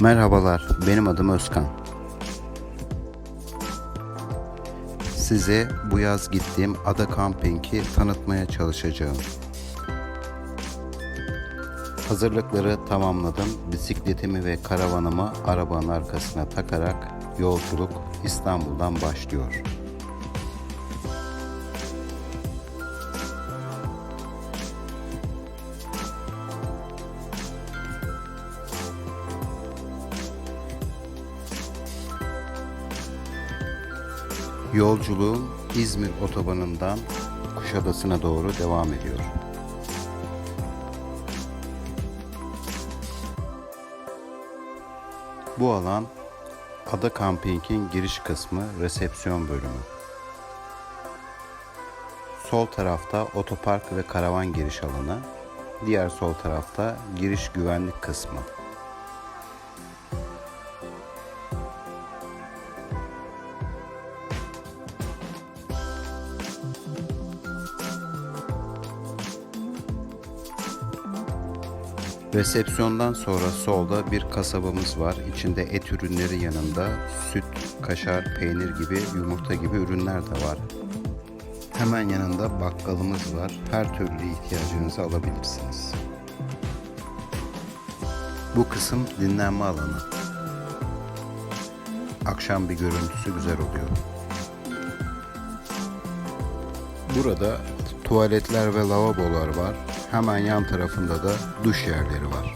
Merhabalar, benim adım Özkan. Size bu yaz gittiğim Ada Camping'i tanıtmaya çalışacağım. Hazırlıkları tamamladım. Bisikletimi ve karavanımı arabanın arkasına takarak yolculuk İstanbul'dan başlıyor. Yolculuğum İzmir otobanından Kuşadası'na doğru devam ediyor. Bu alan Ada Camping'in giriş kısmı resepsiyon bölümü. Sol tarafta otopark ve karavan giriş alanı, diğer sol tarafta giriş güvenlik kısmı. Resepsiyondan sonra solda bir kasabamız var. İçinde et ürünleri yanında süt, kaşar, peynir gibi, yumurta gibi ürünler de var. Hemen yanında bakkalımız var. Her türlü ihtiyacınızı alabilirsiniz. Bu kısım dinlenme alanı. Akşam bir görüntüsü güzel oluyor. Burada tuvaletler ve lavabolar var. Hemen yan tarafında da duş yerleri var.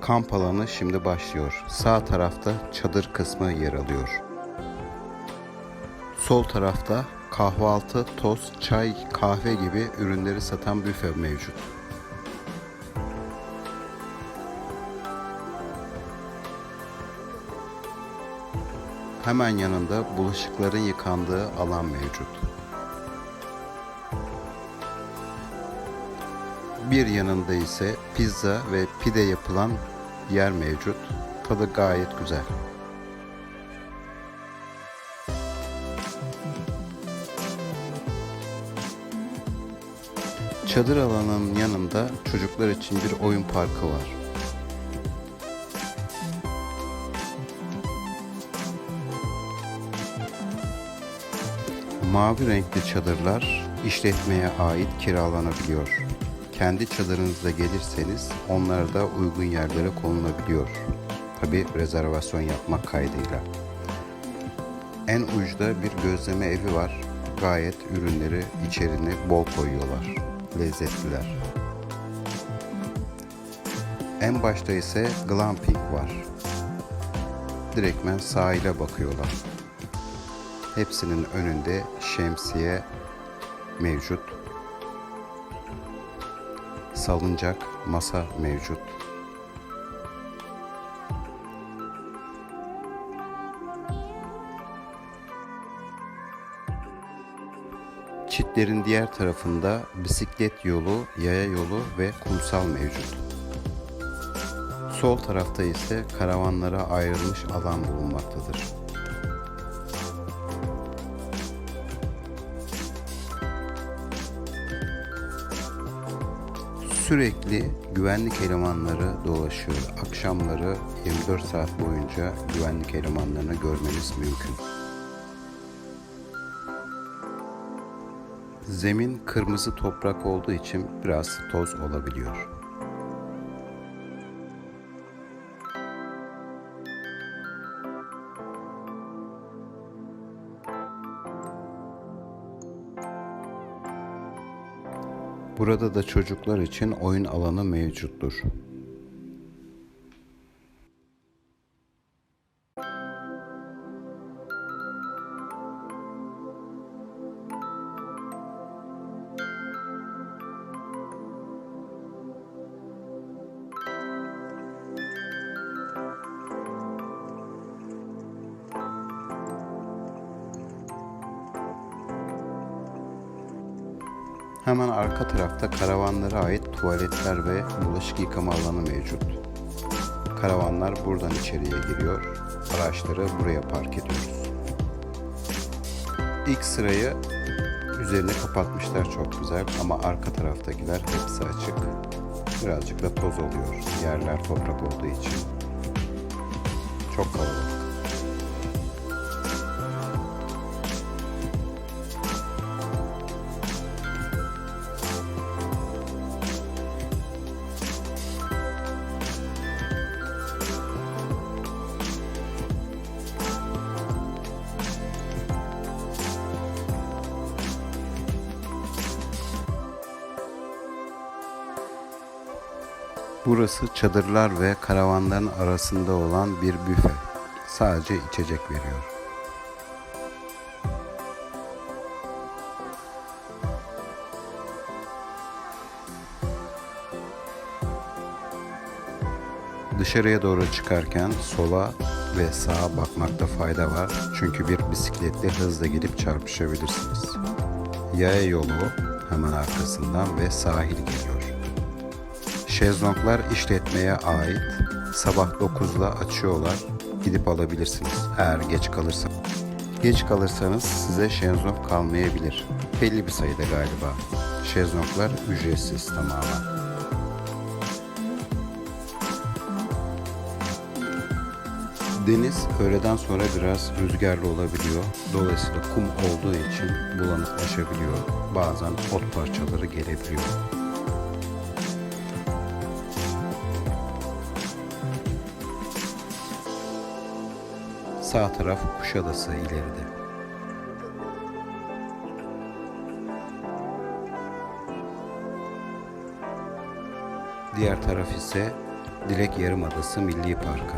Kamp alanı şimdi başlıyor. Sağ tarafta çadır kısmı yer alıyor. Sol tarafta kahvaltı, tost, çay, kahve gibi ürünleri satan büfe mevcut. Hemen yanında bulaşıkların yıkandığı alan mevcut. Bir yanında ise pizza ve pide yapılan yer mevcut. Tadı gayet güzel. Çadır alanının yanında çocuklar için bir oyun parkı var. Mavi renkli çadırlar işletmeye ait kiralanabiliyor. Kendi çadırınızda gelirseniz onlar da uygun yerlere konulabiliyor. Tabi rezervasyon yapmak kaydıyla. En uçta bir gözleme evi var. Gayet ürünleri içerine bol koyuyorlar. Lezzetliler. En başta ise glamping var. Direktmen sahile bakıyorlar. Hepsinin önünde şemsiye mevcut. Salıncak, masa mevcut. Çitlerin diğer tarafında bisiklet yolu, yaya yolu ve kumsal mevcut. Sol tarafta ise karavanlara ayrılmış alan bulunmaktadır. Sürekli güvenlik elemanları dolaşıyor. Akşamları 24 saat boyunca güvenlik elemanlarını görmeniz mümkün. Zemin kırmızı toprak olduğu için biraz toz olabiliyor. Burada da çocuklar için oyun alanı mevcuttur. Hemen arka tarafta karavanlara ait tuvaletler ve bulaşık yıkama alanı mevcut. Karavanlar buradan içeriye giriyor. Araçları buraya park ediyoruz. İlk sırayı üzerini kapatmışlar çok güzel ama arka taraftakiler hepsi açık. Birazcık da toz oluyor. Yerler toprak olduğu için. Çok kalabalık. Burası çadırlar ve karavanların arasında olan bir büfe. Sadece içecek veriyor. Dışarıya doğru çıkarken sola ve sağa bakmakta fayda var. Çünkü bir bisikletle hızla gidip çarpışabilirsiniz. Yaya yolu hemen arkasından ve sahil geliyor. Şezlonglar işletmeye ait. Sabah 9'da açıyorlar. Gidip alabilirsiniz. Eğer geç kalırsa. Geç kalırsanız size şezlong kalmayabilir. Belli bir sayıda galiba. Şezlonglar ücretsiz tamamen. Deniz öğleden sonra biraz rüzgarlı olabiliyor. Dolayısıyla kum olduğu için bulanıklaşabiliyor. Bazen ot parçaları gelebiliyor. Sağ taraf Kuşadası ileride. Diğer taraf ise Dilek Yarımadası Milli Parkı.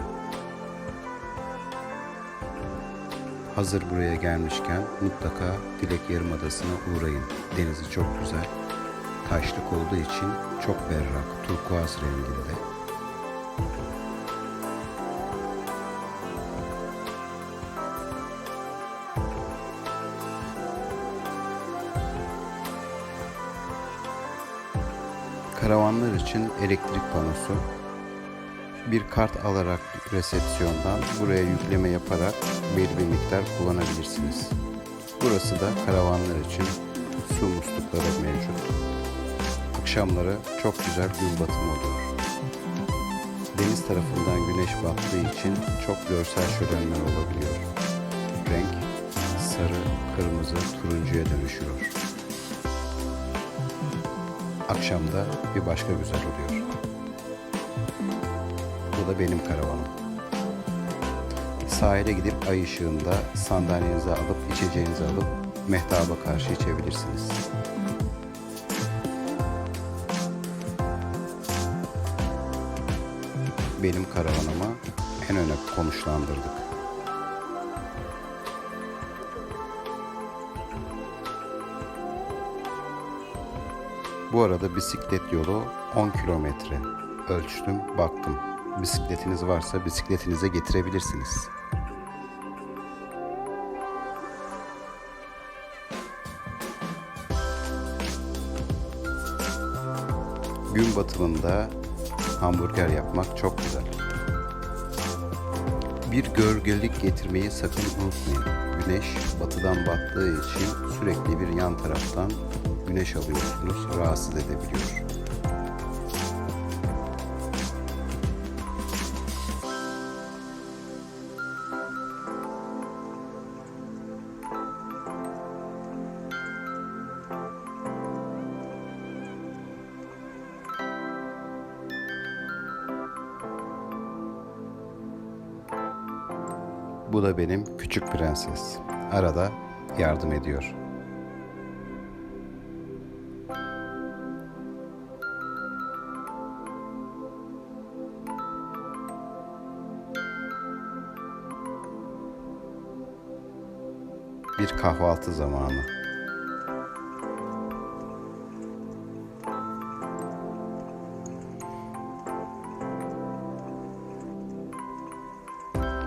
Hazır buraya gelmişken mutlaka Dilek Yarımadası'na uğrayın. Denizi çok güzel. Taşlık olduğu için çok berrak, turkuaz renginde. Karavanlar için elektrik panosu. Bir kart alarak resepsiyondan buraya yükleme yaparak belli bir miktar kullanabilirsiniz. Burası da karavanlar için su muslukları mevcut. Akşamları çok güzel gün batımı oluyor. Deniz tarafından güneş battığı için çok görsel şölenler olabiliyor. Renk sarı, kırmızı, turuncuya dönüşüyor. Akşamda bir başka güzel oluyor. Bu da benim karavanım. Sahile gidip ay ışığında sandalyenizi alıp içeceğinizi alıp mehtaba karşı içebilirsiniz. Benim karavanımı en öne konuşlandırdık. Bu arada bisiklet yolu 10 kilometre. Ölçtüm, baktım. Bisikletiniz varsa bisikletinize getirebilirsiniz. Gün batımında hamburger yapmak çok güzel. Bir gölgelik getirmeyi sakın unutmayın. Güneş batıdan battığı için sürekli bir yan taraftan güneş alıyorsunuz, rahatsız edebiliyor. Bu da benim küçük prenses. Arada yardım ediyor. Bir kahvaltı zamanı.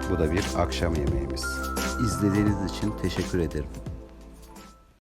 Bu da bir akşam yemeğimiz. İzlediğiniz için teşekkür ederim.